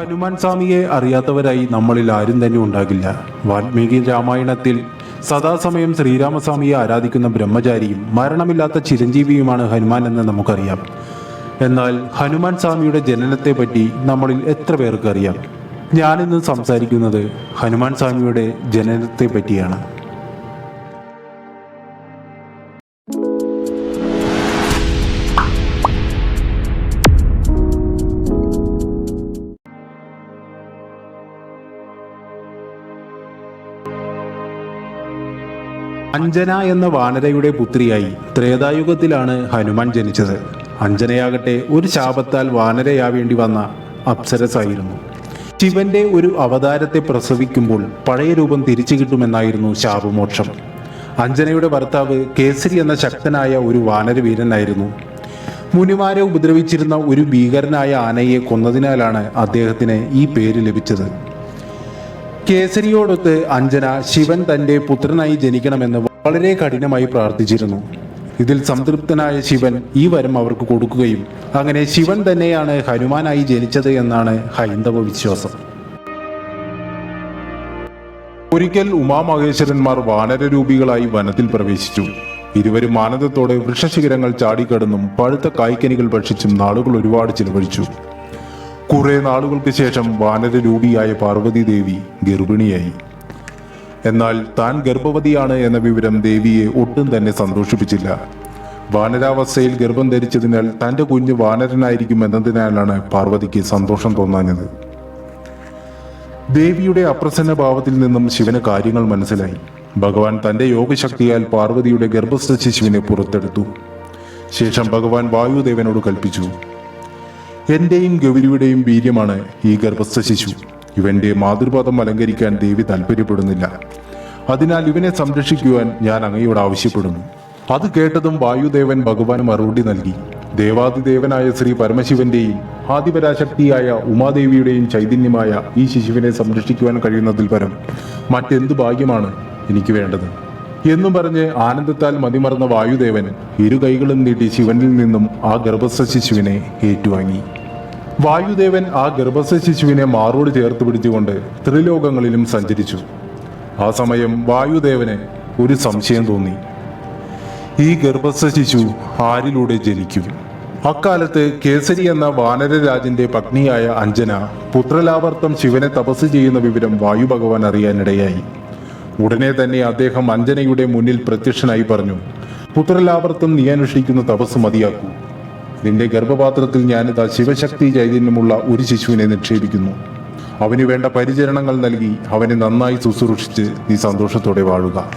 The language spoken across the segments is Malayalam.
ഹനുമാൻ സ്വാമിയെ അറിയാത്തവരായി നമ്മളിൽ ആരും തന്നെ ഉണ്ടാകില്ല. വാൽമീകി രാമായണത്തിൽ സദാസമയം ശ്രീരാമസ്വാമിയെ ആരാധിക്കുന്ന ബ്രഹ്മചാരിയും മരണമില്ലാത്ത ചിരഞ്ജീവിയുമാണ് ഹനുമാൻ എന്ന് നമുക്കറിയാം. എന്നാൽ ഹനുമാൻ സ്വാമിയുടെ ജനനത്തെ പറ്റി നമ്മളിൽ എത്ര പേർക്ക് അറിയാം? ഞാനിന്ന് സംസാരിക്കുന്നത് ഹനുമാൻ സ്വാമിയുടെ ജനനത്തെ പറ്റിയാണ്. അഞ്ജന എന്ന വാനരയുടെ പുത്രിയായി ത്രേതായുഗത്തിലാണ് ഹനുമാൻ ജനിച്ചത്. അഞ്ജനയാകട്ടെ ഒരു ശാപത്താൽ വാനരയാവേണ്ടി വന്ന അപ്സരസായിരുന്നു. ശിവന്റെ ഒരു അവതാരത്തെ പ്രസവിക്കുമ്പോൾ പഴയ രൂപം തിരിച്ചു കിട്ടുമെന്നായിരുന്നു ശാപമോക്ഷം. അഞ്ജനയുടെ ഭർത്താവ് കേസരി എന്ന ശക്തനായ ഒരു വാനരവീരനായിരുന്നു. മുനിമാരെ ഉപദ്രവിച്ചിരുന്ന ഒരു ഭീകരനായ ആനയെ കൊന്നതിനാലാണ് അദ്ദേഹത്തിന് ഈ പേര് ലഭിച്ചത്. കേസരിയോടൊത്ത് അഞ്ജന ശിവൻ തന്റെ പുത്രനായി ജനിക്കണമെന്ന് വളരെ കഠിനമായി പ്രാർത്ഥിച്ചിരുന്നു. ഇതിൽ സംതൃപ്തനായ ശിവൻ ഈ വരം അവർക്ക് കൊടുക്കുകയും അങ്ങനെ ശിവൻ തന്നെയാണ് ഹനുമാനായി ജനിച്ചത് എന്നാണ് ഹൈന്ദവ വിശ്വാസം. ഒരിക്കൽ ഉമാമഹേശ്വരന്മാർ വാനരരൂപികളായി വനത്തിൽ പ്രവേശിച്ചു. ഇരുവരും ആനന്ദത്തോടെ വൃക്ഷശിഖരങ്ങൾ ചാടിക്കടന്നും പഴുത്ത കായ്ക്കനികൾ ഭക്ഷിച്ചും നാളുകൾ ഒരുപാട് ചിലവഴിച്ചു. കുറെ നാളുകൾക്ക് ശേഷം വാനരരൂപിയായ പാർവതി ദേവി ഗർഭിണിയായി. എന്നാൽ താൻ ഗർഭവതിയാണ് എന്ന വിവരം ദേവിയെ ഒട്ടും തന്നെ സന്തോഷിപ്പിച്ചില്ല. വാനരാവസ്ഥയിൽ ഗർഭം ധരിച്ചതിനാൽ തന്റെ കുഞ്ഞ് വാനരനായിരിക്കും എന്നതിനാലാണ് പാർവതിക്ക് സന്തോഷം തോന്നാഞ്ഞത്. ദേവിയുടെ അപ്രസന്ന ഭാവത്തിൽ നിന്നും ശിവന് കാര്യങ്ങൾ മനസ്സിലായി. ഭഗവാൻ തന്റെ യോഗശക്തിയാൽ പാർവതിയുടെ ഗർഭസ്ഥ ശിശുവിനെ പുറത്തെടുത്തു. ശേഷം ഭഗവാൻ വായുദേവനോട് കൽപ്പിച്ചു. എന്റെയും ഗൗരിയുടെയും വീര്യമാണ് ഈ ഗർഭസ്ഥ ശിശു. ഇവന്റെ മാതൃപാദം അലങ്കരിക്കാൻ ദേവി താല്പര്യപ്പെടുന്നില്ല. അതിനാൽ ഇവനെ സംരക്ഷിക്കുവാൻ ഞാൻ അങ്ങയോട് ആവശ്യപ്പെടുന്നു. അത് കേട്ടതും വായുദേവൻ ഭഗവാന് മറുപടി നൽകി. ദേവാദിദേവനായ ശ്രീ പരമശിവന്റെയും ആദിപരാശക്തിയായ ഉമാദേവിയുടെയും ചൈതന്യമായ ഈ ശിശുവിനെ സംരക്ഷിക്കുവാൻ കഴിയുന്നതിൽ പരം മറ്റെന്ത് ഭാഗ്യമാണ് എനിക്ക് വേണ്ടത്? എന്നും പറഞ്ഞ് ആനന്ദത്താൽ മതിമറന്ന വായുദേവൻ ഇരു കൈകളും നീട്ടി ശിവനിൽ നിന്നും ആ ഗർഭസ്ഥ ശിശുവിനെ ഏറ്റുവാങ്ങി. വായുദേവൻ ആ ഗർഭസ്ഥ ശിശുവിനെ മാറോട് ചേർത്ത് പിടിച്ചുകൊണ്ട് ത്രിലോകങ്ങളിലും സഞ്ചരിച്ചു. ആ സമയം വായുദേവന് ഒരു സംശയം തോന്നി. ഈ ഗർഭസ്ഥ ശിശു ആരിലൂടെ ജനിക്കും? അക്കാലത്ത് കേസരി എന്ന വാനരരാജന്റെ പത്നിയായ അഞ്ജന പുത്രലാവർത്തം ശിവനെ തപസ് ചെയ്യുന്ന വിവരം വായു ഭഗവാൻ അറിയാനിടയായി. ഉടനെ തന്നെ അദ്ദേഹം അഞ്ജനയുടെ മുന്നിൽ പ്രത്യക്ഷനായി പറഞ്ഞു പുത്രലാവർത്തം നീ അനുഷ്ഠിക്കുന്ന തപസ് മതിയാക്കൂ. നിന്റെ ഗർഭപാത്രത്തിൽ ഞാനിതാ ശിവശക്തി ചൈതന്യമുള്ള ഒരു ശിശുവിനെ നിക്ഷേപിക്കുന്നു. അവന് വേണ്ട പരിചരണങ്ങൾ നൽകി അവനെ നന്നായി ശുശ്രൂഷിച്ച് നീ സന്തോഷത്തോടെ വാഴുക.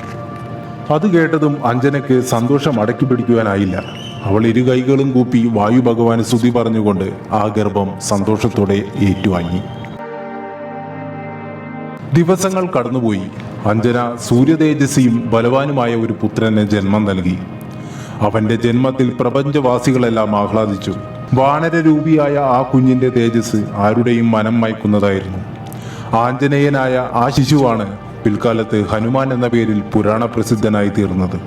അത് കേട്ടതും അഞ്ജനയ്ക്ക് സന്തോഷം അടക്കി പിടിക്കുവാനായില്ല. അവൾ ഇരു കൈകളും കൂപ്പി വായു ഭഗവാന് സ്തുതി പറഞ്ഞുകൊണ്ട് ആ ഗർഭം സന്തോഷത്തോടെ ഏറ്റുവാങ്ങി. ദിവസങ്ങൾ കടന്നുപോയി. അഞ്ജന സൂര്യതേജസ്സിയും ബലവാനുമായ ഒരു പുത്രന് ജന്മം നൽകി. അവന്റെ ജന്മത്തിൽ പ്രപഞ്ചവാസികളെല്ലാം ആഹ്ലാദിച്ചു. വാനരരൂപിയായ ആ കുഞ്ഞിന്റെ തേജസ് ആരുടെയും മനം മയക്കുന്നതായിരുന്നു. ആഞ്ജനേയനായ ആ ശിശുവാണ് പിൽക്കാലത്ത് ഹനുമാൻ എന്ന പേരിൽ പുരാണ പ്രസിദ്ധനായി തീർന്നത്.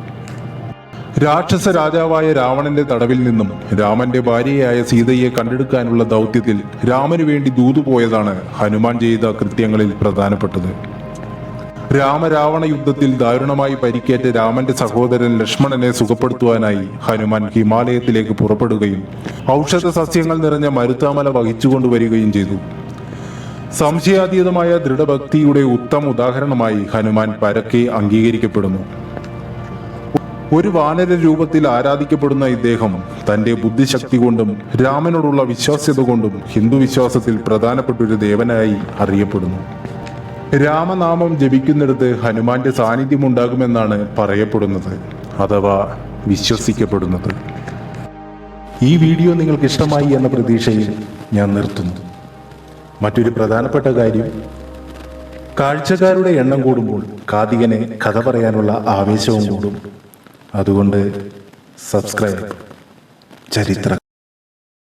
രാക്ഷസ രാജാവായ രാവണന്റെ തടവിൽ നിന്നും രാമന്റെ ഭാര്യയായ സീതയെ കണ്ടെടുക്കാനുള്ള ദൗത്യത്തിൽ രാമനു വേണ്ടി ദൂതുപോയതാണ് ഹനുമാൻ ചെയ്ത കൃത്യങ്ങളിൽ പ്രധാനപ്പെട്ടത്. രാമരാവണ യുദ്ധത്തിൽ ദാരുണമായി പരിക്കേറ്റ രാമന്റെ സഹോദരൻ ലക്ഷ്മണനെ സുഖപ്പെടുത്തുവാനായി ഹനുമാൻ ഹിമാലയത്തിലേക്ക് പുറപ്പെടുകയും ഔഷധ സസ്യങ്ങൾ നിറഞ്ഞ മരുത്താമല വഹിച്ചുകൊണ്ടുവരികയും ചെയ്തു. സംശയാതീതമായ ദൃഢഭക്തിയുടെ ഉത്തമ ഉദാഹരണമായി ഹനുമാൻ പരക്കെ അംഗീകരിക്കപ്പെടുന്നു. ഒരു വാനര രൂപത്തിൽ ആരാധിക്കപ്പെടുന്ന ഇദ്ദേഹം തന്റെ ബുദ്ധിശക്തി കൊണ്ടും രാമനോടുള്ള വിശ്വാസ്യത കൊണ്ടും ഹിന്ദു വിശ്വാസത്തിൽ പ്രധാനപ്പെട്ട ഒരു ദേവനായി അറിയപ്പെടുന്നു. രാമനാമം ജപിക്കുന്നിടത്ത് ഹനുമാന്റെ സാന്നിധ്യം ഉണ്ടാകുമെന്നാണ് പറയപ്പെടുന്നത് അഥവാ വിശ്വസിക്കപ്പെടുന്നത്. ഈ വീഡിയോ നിങ്ങൾക്ക് ഇഷ്ടമായി എന്ന പ്രതീക്ഷയിൽ ഞാൻ നിർത്തുന്നു. മറ്റൊരു പ്രധാനപ്പെട്ട കാര്യം കാഴ്ചക്കാരുടെ എണ്ണം കൂടുമ്പോൾ കാതികന് കഥ പറയാനുള്ള ആവേശവും കൂടും. അതുകൊണ്ട് സബ്സ്ക്രൈബ്. ചരിത്ര.